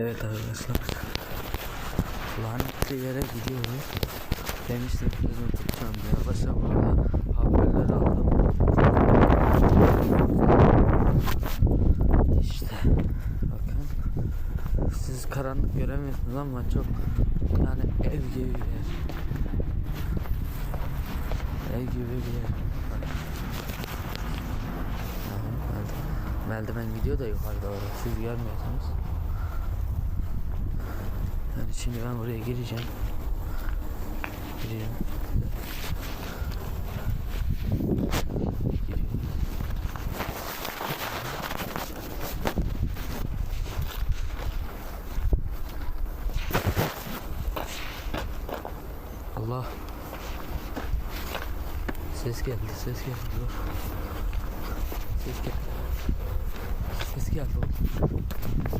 Evet arkadaşlar. Lanetli yere gidiyoruz. Demiştim sözünü tutacağım diye. Arkadaşlar burada haberler aldım. İşte bakın. Siz karanlık göremiyorsunuz ama çok yani ev gibi bir yer. Ev gibi bir yer. Merdiven gidiyor da yukarı doğru. Siz görmüyorsunuz. Yani şimdi ben buraya gireceğim. Giriyorum. Allah. Ses geldi, ses geldi. Dur. Ses geldi. Ses geldi.